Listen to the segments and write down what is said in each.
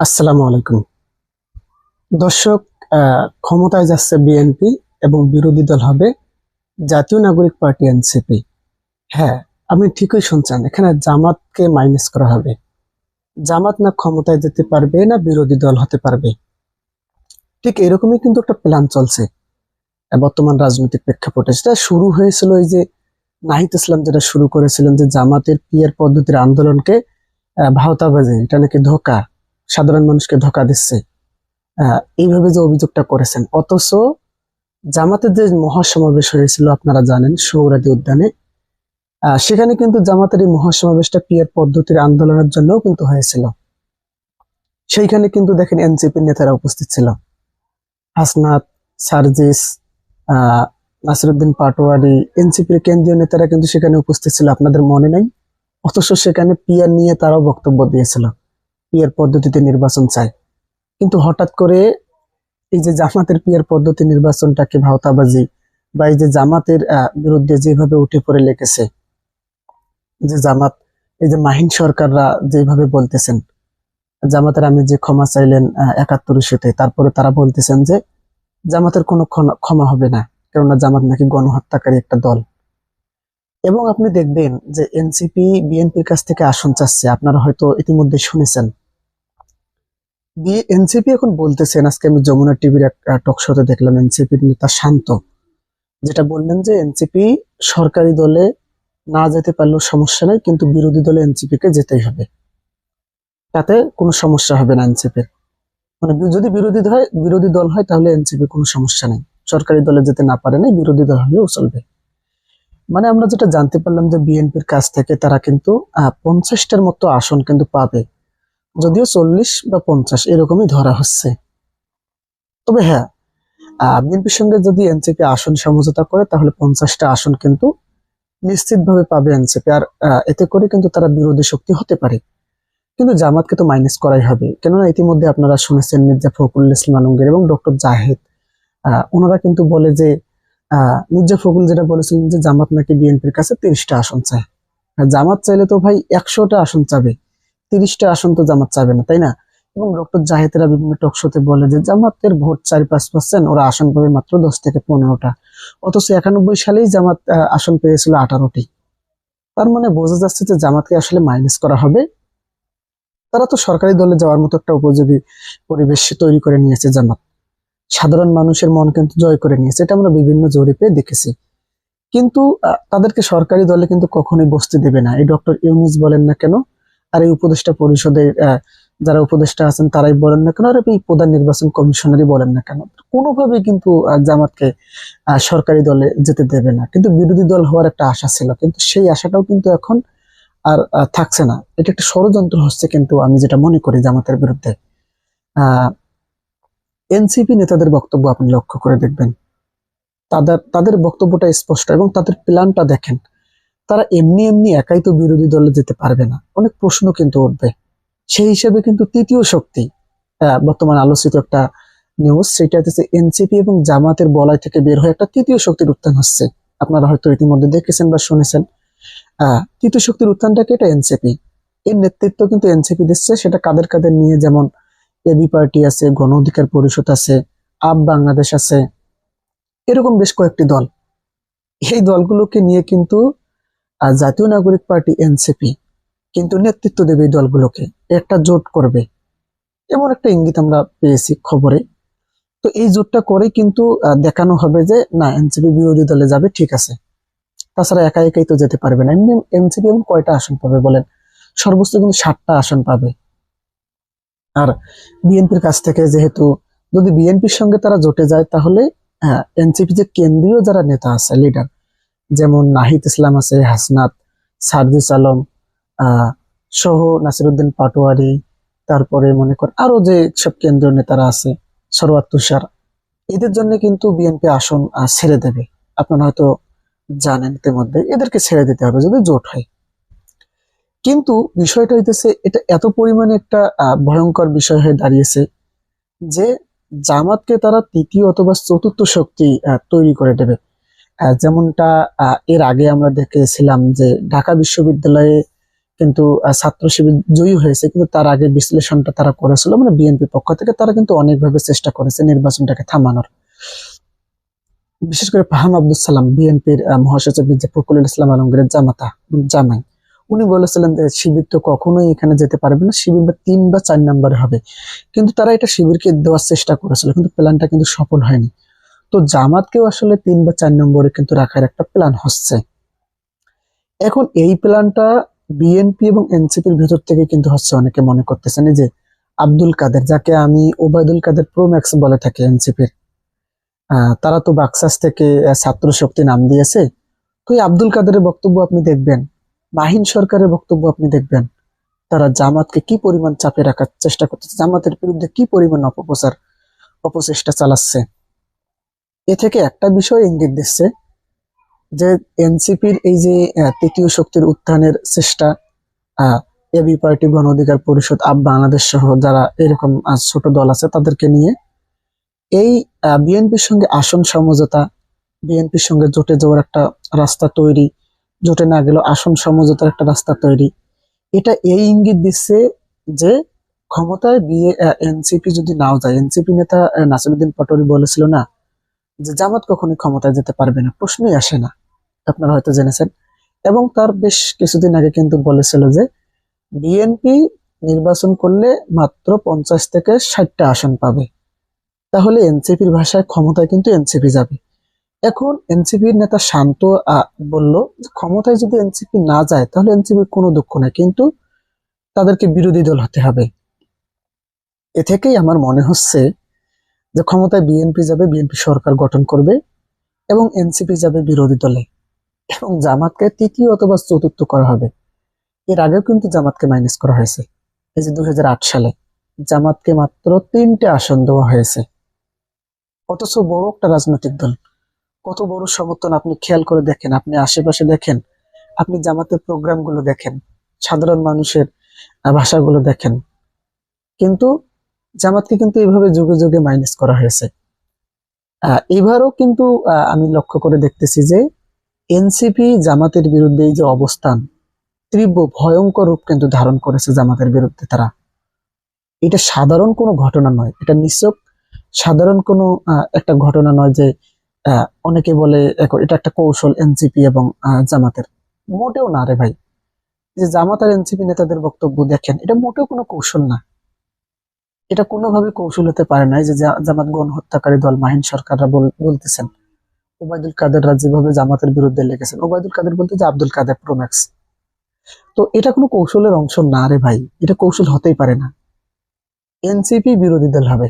আসসালামু আলাইকুম। দর্শক ক্ষমতায় যাচ্ছে বিএনপি এবং বিরোধী দল হবে জাতীয় নাগরিক পার্টি এনসিপি। হ্যাঁ আপনি ঠিকই শুনছেন, এখানে জামাতকে মাইনাস করা হবে। জামাত না ক্ষমতায় যেতে পারবে, না বিরোধী দল হতে পারবে। ঠিক এরকমই কিন্তু একটা প্ল্যান চলছে। বর্তমান রাজনৈতিক প্রেক্ষাপটে সেটা শুরু হয়েছিল এই যে নাহিদ ইসলাম যেটা শুরু করেছিলেন যে জামাতের পিয়ার পদ্ধতির আন্দোলনকে ভাওতাবাজি, এটা নাকি ধোকা। সাধারণ মানুষকে ধোকা দিচ্ছে। এইভাবে যে অভিযোগটা করেছেন, অথচ জামাতের যে মহাসমাবেশ হয়েছিল, আপনারা জানেন, সৌরাদি উদ্যানে সেখানে কিন্তু জামাতের এই মহাসমাবেশটা পিয়ার পদ্ধতির আন্দোলনের জন্যও কিন্তু হয়েছিল। সেইখানে কিন্তু দেখেন এনসিপির নেতারা উপস্থিত ছিল। হাসনাত, সার্জিস নাসিরুদ্দিন পাটোয়ারি, এনসিপির কেন্দ্রীয় নেতারা কিন্তু সেখানে উপস্থিত ছিল, আপনাদের মনে নাই? অথচ সেখানে পিয়ার নিয়ে তারাও বক্তব্য দিয়েছিল। পিয়ার পদ্ধতিতে নির্বাচন চায় কিন্তু হঠাৎ করে এই যে জামাতের পিয়ার পদ্ধতি নির্বাচনটাকে ভাওতাবাজি বা এই যে জামাতের বিরুদ্ধে যেভাবে উঠে পড়ে লেগেছে, যে জামাত, এই যে মাহিন সরকাররা যেভাবে বলতেছেন, জামাতের আমি যে ক্ষমা চাইলেন একাত্তর ইস্যুতে তারপরে তারা বলতেছেন যে জামাতের কোনো ক্ষমা হবে না, কেননা জামাত নাকি গণহত্যাকারী একটা দল। এবং আপনি দেখবেন যে এনসিপি বিএনপির কাছ থেকে আসন চাচ্ছে। আপনারা হয়তো ইতিমধ্যে শুনেছেন। এনসিপি এখন বলতেছেন, আজকে আমি যমুনা টিভির এক টক শোতে দেখলাম এনসিপির নেতা শান্ত। যেটা বললেন যে এনসিপি সরকারি দলে না যেতে পারলেও সমস্যা নাই, কিন্তু বিরোধী দলে এনসিপি কে যেতেই হবে। তাতে কোনো সমস্যা হবে না এনসিপির মানে যদি বিরোধী হয়, বিরোধী দল হয়, তাহলে এনসিপি কোনো সমস্যা নেই। সরকারি দলে যেতে না পারে না বিরোধী দল হলেও চলবে। মানে আমরা যেটা জানতে পারলাম যে বিএনপির কাছ থেকে তারা কিন্তু পঞ্চাশটার মতো আসন কিন্তু পাবে। যদিও চল্লিশ বা পঞ্চাশ এরকমই ধরা হচ্ছে। তবে হ্যাঁ বিএনপির সঙ্গে যদি এনসিপি আসন সমঝোতা করে, তাহলে পঞ্চাশটা আসন কিন্তু নিশ্চিতভাবে পাবে এনসিপি। আর এতে করে কিন্তু তারা বিরোধী শক্তি হতে পারে। কিন্তু জামাতকে তো মাইনাস করাই হবে। কেননা ইতিমধ্যে আপনারা শুনেছেন মির্জা ফখরুল ইসলাম আলমগীর এবং ডক্টর জাহেদ ওনারা কিন্তু বলে যে মির্জা ফখরুল যেটা বলেছিলেন যে জামাত নাকি বিএনপির কাছে তিরিশটা আসন চায়। জামাত চাইলে তো ভাই একশোটা আসন চাবে। তিরিশটা আসন তো জামাত চাবে না, তাই না? এবং ডক্টর জাহেদেরা বিভিন্ন টক শোতে বলে যে জামাতের ভোট চার পাঁচ পার্সেন্ট ওরা আসন পাবে মাত্র দশ থেকে পনেরোটা। অথচ একানব্বই সালেই জামাত আসন পেয়েছিল আঠারোটি। তার মানে বোঝা যাচ্ছে যে জামাতকে আসলে মাইনাস করা হবে। তারা তো সরকারি দলে যাওয়ার মতো একটা উপযোগী পরিবেশ তৈরি করে নিয়েছে জামাত। সাধারণ মানুষের মন কিন্তু জয় করে নিয়েছে। এটা আমরা বিভিন্ন জরিপে দেখেছি। কিন্তু তাদেরকে সরকারি দলে কিন্তু কখনোই বসতে দেবে না। এই ডক্টর ইউনুস বলেন না কেন? আর এই উপদেষ্টা পরিষদের যারা উপদেষ্টা আছেন তারাই বলেন না কেন? আর এই প্রধান নির্বাচন কমিশনারই বলেন না কেন? কোনোভাবেই কিন্তু জামাতকে সরকারি দলে যেতে দেবে না। কিন্তু বিরোধী দল হওয়ার একটা আশা ছিল। কিন্তু সেই আশাটাও কিন্তু এখন আর থাকছে না। এটা একটা ষড়যন্ত্র হচ্ছে কিন্তু আমি যেটা মনে করি জামাতের বিরুদ্ধে। আহ এনসিপি নেতাদের বক্তব্য আপনি লক্ষ্য করে দেখবেন। তাদের তাদের বক্তব্যটা স্পষ্ট এবং তাদের প্ল্যানটা দেখেন। তারা এমনি এমনি একাই তো বিরোধী দলে যেতে পারবে না। অনেক প্রশ্ন কিন্তু উঠবে। সেই হিসেবে কিন্তু তৃতীয় শক্তি বর্তমান আলোচিত একটা নিউজ সেটা হচ্ছে এনসিপি এবং জামাতের বলয় থেকে বের হয়ে একটা তৃতীয় শক্তির উত্থান হচ্ছে। আপনারা হয়তো ইতিমধ্যে দেখেছেন বা শুনেছেন। তৃতীয় শক্তির উত্থানটাকে এটা এনসিপি। এর নেতৃত্ব কিন্তু এনসিপি দিচ্ছে। সেটা কাদের কাদের নিয়ে যেমন এবি পার্টি আছে, গণ অধিকার পরিষদ আছে, আপ বাংলাদেশ আছে, এরকম বেশ কয়েকটি দল। এই দলগুলোকে নিয়ে কিন্তু জাতীয় নাগরিক পার্টি এনসিপি কিন্তু নেতৃত্ব দেবে এই দলগুলোকে। একটা জোট করবে। এমন একটা ইঙ্গিত আমরা পেয়েছি খবরে। তো এই জোটটা করে কিন্তু দেখানো হবে যে, না, এনসিপি বিরোধী দলে যাবে, ঠিক আছে। তাছাড়া একা একাই তো যেতে পারবে না। এমনি এনসিপি এমন কয়টা আসন পাবে বলেন? সর্বোচ্চ কিন্তু ষাটটা আসন পাবে। আর বিএনপির কাছ থেকে যেহেতু যদি বিএনপির সঙ্গে তারা জোটে যায়, তাহলে এনসিপি যে কেন্দ্রীয় যারা নেতা আছে লিডার যেমন নাহিদ ইসলাম আছে, হাসনাত, সার্জিস আলম সহ নাসিরুদ্দিন পাটোয়ারি, তারপরে মনে কর আরও যে সব কেন্দ্রীয় নেতারা আছে সরওয়াত তুষার, এদের জন্য কিন্তু বিএনপি আসন ছেড়ে দেবে। আপনারা হয়তো জানেন ইতিমধ্যে, এদেরকে ছেড়ে দিতে হবে যদি জোট হয়। কিন্তু বিষয়টা হইতেছে, এটা এত পরিমাণে একটা ভয়ঙ্কর বিষয় হয়ে দাঁড়িয়েছে যে জামাতকে তারা তৃতীয় অথবা চতুর্থ শক্তি তৈরি করে দেবে। যেমনটা এর আগে আমরা দেখেছিলাম যে ঢাকা বিশ্ববিদ্যালয়ে কিন্তু ছাত্র শিবির জয়ী হয়েছে, কিন্তু তার আগে বিশ্লেষণটা তারা করেছিল। মানে বিএনপি পক্ষ থেকে তারা কিন্তু অনেকভাবে চেষ্টা করেছে নির্বাচনটাকে থামানোর। বিশেষ করে ফাহাম আব্দুল সালাম, বিএনপির মহাসচিব মির্জা ফখরুল ইসলাম আলমগীরের জামাতা, জামাই। উনি বলেছিলেন যে শিবির তো কখনোই এখানে যেতে পারবে না, শিবির বা তিন বা চার নম্বরে হবে। কিন্তু তারা এটা শিবিরকে দেওয়ার চেষ্টা করেছিল, কিন্তু প্ল্যানটা কিন্তু সফল হয়নি। তো জামাতকেও আসলে তিন বা চার নম্বরে কিন্তু রাখার একটা প্ল্যান হচ্ছে। এখন এই প্ল্যানটা বিএনপি এবং এনসিপির ভেতর থেকে কিন্তু হচ্ছে অনেকে মনে করতেছেন যে আব্দুল কাদের, যাকে আমি ওবায়দুল কাদের প্রোম্যাক্স বলে থাকি এনসিপির তারা তো বাক্সাস থেকে ছাত্র শক্তি নাম দিয়েছে। তো এই আব্দুল কাদের বক্তব্য আপনি দেখবেন মাহিন সরকারের বক্তব্য আপনি দেখবেন, তারা জামাতকে কি পরিমাণ চাপে রাখার চেষ্টা করতেছে, জামাতের বিরুদ্ধে কি পরিমাণ অপপ্রচার, অপচেষ্টা চালাচ্ছে। এ থেকে একটা বিষয় ইঙ্গিত দিচ্ছে যে এনসিপির এই যে তৃতীয় শক্তির উত্থানের চেষ্টা এবি পার্টি গণ অধিকার পরিষদ আপ বাংলাদেশ সহ যারা এরকম ছোট দল আছে তাদেরকে নিয়ে এই বিএনপির সঙ্গে আসন সমঝোতা, বিএনপির সঙ্গে জোটে যাওয়ার একটা রাস্তা তৈরি জোটে না গেলেও আসন সমঝোতার একটা রাস্তা তৈরি। এটা এই ইঙ্গিত দিচ্ছে যে ক্ষমতায় বিয়ে এনসিপি যদি নাও যায়, এনসিপি নেতা নাসিরুদ্দিন পাটোয়ারি বলেছিল না যে জামাত কখনোই ক্ষমতায় যেতে পারবে না, প্রশ্নই আসে না। আপনারা হয়তো জেনেছেন। এবং তার বেশ কিছুদিন আগে কিন্তু বলেছিল যে বিএনপি নির্বাচন করলে মাত্র পঞ্চাশ থেকে ষাটটা আসন পাবে। তাহলে এনসিপির ভাষায় ক্ষমতায় কিন্তু এনসিপি যাবে। এখন এনসিপির নেতা শান্ত বলল ক্ষমতায় যদি এনসিপি না যায়, তাহলে এনসিপির কোনো দুঃখ নাই, কিন্তু তাদেরকে বিরোধী দল হতে হবে। এ থেকেই আমার মনে হচ্ছে যে ক্ষমতায় বিএনপি যাবে বিএনপি সরকার গঠন করবে এবং এনসিপি যাবে বিরোধী দলে। এবং জামাতকে তৃতীয় অথবা চতুর্থ করা হবে। এর আগেও কিন্তু জামাতকে মাইনাস করা হয়েছে। এই যে দু হাজার আট সালে জামাতকে মাত্র তিনটে আসন দেওয়া হয়েছে। অথচ বড় একটা রাজনৈতিক দল। কত বড় সমর্থন আপনি খেয়াল করে দেখেন, আপনি আশেপাশে দেখেন, আপনি জামাতের প্রোগ্রামগুলো দেখেন, সাধারণ মানুষের ভাষাগুলো দেখেন। কিন্তু জামাতকে কিন্তু এইভাবে যুগে যুগে মাইনাস করা হয়েছে। এবারও কিন্তু আমি লক্ষ্য করে দেখতেছি যে এনসিপি জামাতের বিরুদ্ধে এই যে অবস্থান, তীব্র ভয়ঙ্কর রূপ কিন্তু ধারণ করেছে জামাতের বিরুদ্ধে তারা। এটা সাধারণ কোনো ঘটনা নয়, এটা নিশ্চয় সাধারণ কোনো একটা ঘটনা নয় যে অনেকে বলে এটা একটা কৌশল এনসিপি এবং জামাতের। মোটেও না রে ভাই। যে জামাত আর এনসিপি নেতাদের বক্তব্য দেখেন, এটা মোটেও কোনো কৌশল না। এটা কোনোভাবে কৌশল হতে পারে না। যে জামাত গণহত্যাকারী দল, মাহিন সরকাররা বল- বলতেছেন, ওবায়দুল কাদেররা যেভাবে জামাতের বিরুদ্ধে লেগেছেন। ওবায়দুল কাদের বলতে যে আব্দুল কাদের প্রোম্যাক্স তো এটা কোনো কৌশলের অংশ না রে ভাই। এটা কৌশল হতেই পারে না। এনসিপি বিরোধী দল হবে।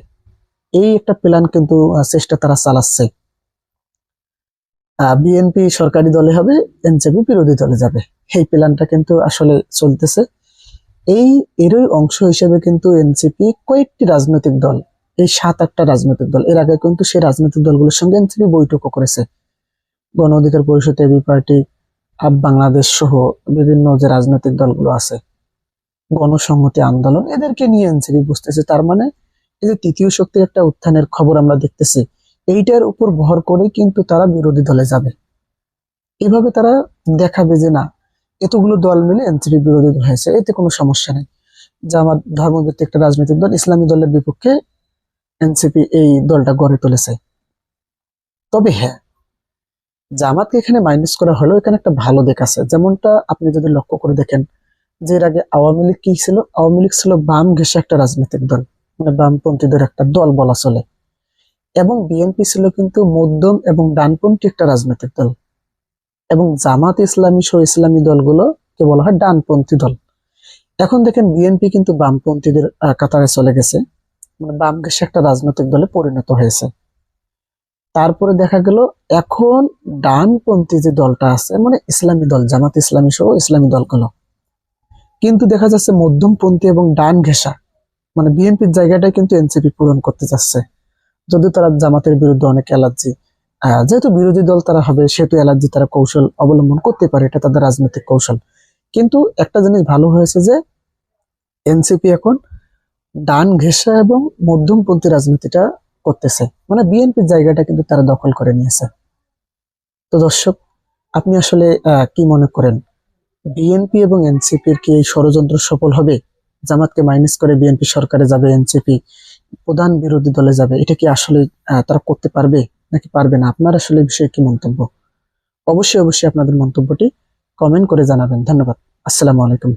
এই একটা প্ল্যান কিন্তু চেষ্টা তারা চালাচ্ছে। বিএনপি সরকারি দলে হবে, এনসিপি বিরোধী দলে যাবে। এই প্ল্যানটা কিন্তু আসলে চলতেছে। এই, এরই অংশ হিসেবে কিন্তু এনসিপি কয়েকটি রাজনৈতিক দল, এই সাত, আটটা রাজনৈতিক দল, এর আগে কিন্তু সেই রাজনৈতিক দলগুলোর সঙ্গে এনসিপি বৈঠকও করেছে। গণ অধিকার পরিষদ, এবি পার্টি, আপ বাংলাদেশ সহ বিভিন্ন যে রাজনৈতিক দলগুলো আছে, গণসংহতি আন্দোলন, এদেরকে নিয়ে এনসিপি বুঝতেছে তার মানে এই যে তৃতীয় শক্তির একটা উত্থানের খবর আমরা দেখতেছি এইটার উপর ভর করে কিন্তু তারা বিরোধী দলে যাবে। এভাবে তারা দেখাবে যে না, এতগুলো দল মিলে এনসিপি বিরোধী দল হয়েছে, এতে কোনো সমস্যা নেই। জামাত, ধর্মভিত্তিক একটা রাজনৈতিক দল, ইসলামী দলের বিপক্ষে এনসিপি এই দলটা গড়ে তুলেছে। তবে হ্যাঁ জামাতকে এখানে মাইনাস করা হলো, এখানে একটা ভালো দিক আছে। যেমনটা আপনি যদি লক্ষ্য করে দেখেন, যে এর আগে আওয়ামী লীগ কি ছিল? আওয়ামী লীগ ছিল বাম ঘেঁষে একটা রাজনৈতিক দল মানে বামপন্থীদের একটা দল বলা চলে। এবং বিএনপি ছিল কিন্তু মধ্যম এবং ডানপন্থী একটা রাজনৈতিক দল। এবং জামাত ইসলামী সহ ইসলামী দলগুলো কে বলা হয় ডানপন্থী দল। এখন দেখেন বিএনপি কিন্তু বামপন্থীদের কাতারে চলে গেছে। মানে বাম ঘেঁষে একটা রাজনৈতিক দলে পরিণত হয়েছে। তারপরে দেখা গেল এখন ডানপন্থী যে দলটা আছে মানে ইসলামী দল, জামাত ইসলামী সহ ইসলামী দলগুলো। কিন্তু দেখা যাচ্ছে মধ্যমপন্থী এবং ডান ঘেঁষা। মানে বিএনপির জায়গাটাই কিন্তু এনসিপি পূরণ করতে যাচ্ছে। যদিও তারা জামাতের বিরুদ্ধে অনেক অ্যালার্জি যেহেতু বিরোধী দল তারা হবে, সেহেতু অ্যালার্জি তারা কৌশল অবলম্বন করতে পারে, এটা তাদের রাজনৈতিক কৌশল। কিন্তু একটা জিনিস ভালো হয়েছে যে এনসিপি এখন ডান ঘেঁষা এবং মধ্যমপন্থী রাজনীতিটা করতেছে। মানে বিএনপির জায়গাটা কিন্তু তারা দখল করে নিয়েছে। তো দর্শক, আপনি আসলে কি মনে করেন? বিএনপি এবং এনসিপির কি এই ষড়যন্ত্র সফল হবে? জামাতকে মাইনাস করে বিএনপি সরকারে যাবে এনসিপি প্রধান বিরোধী দলে যাবে, এটা কি আসলে তারা করতে পারবে নাকি পারবে না? আপনার আসলে বিষয়ে কি মন্তব্য? অবশ্যই অবশ্যই আপনাদের মন্তব্যটি কমেন্ট করে জানাবেন। ধন্যবাদ। আসসালামু আলাইকুম।